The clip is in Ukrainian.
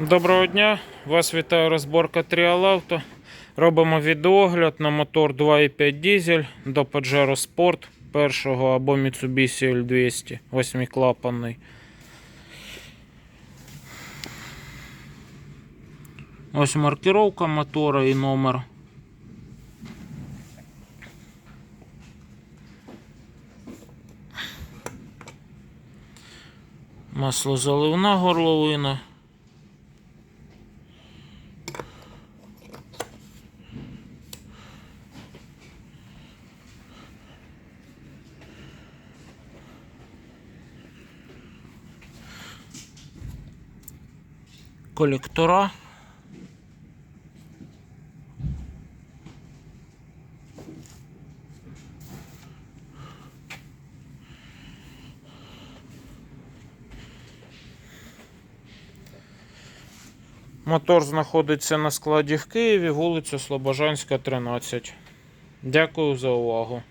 Доброго дня! Вас вітає розборка Тріалавто. Робимо відеогляд на мотор 2.5 дизель до Pajero Sport першого або Mitsubishi L200 восьмиклапанний. Ось маркировка мотора і номер. Маслозаливна горловина. Колектора. Мотор знаходиться на складі в Києві, вулиця Слобожанська, 13. Дякую за увагу.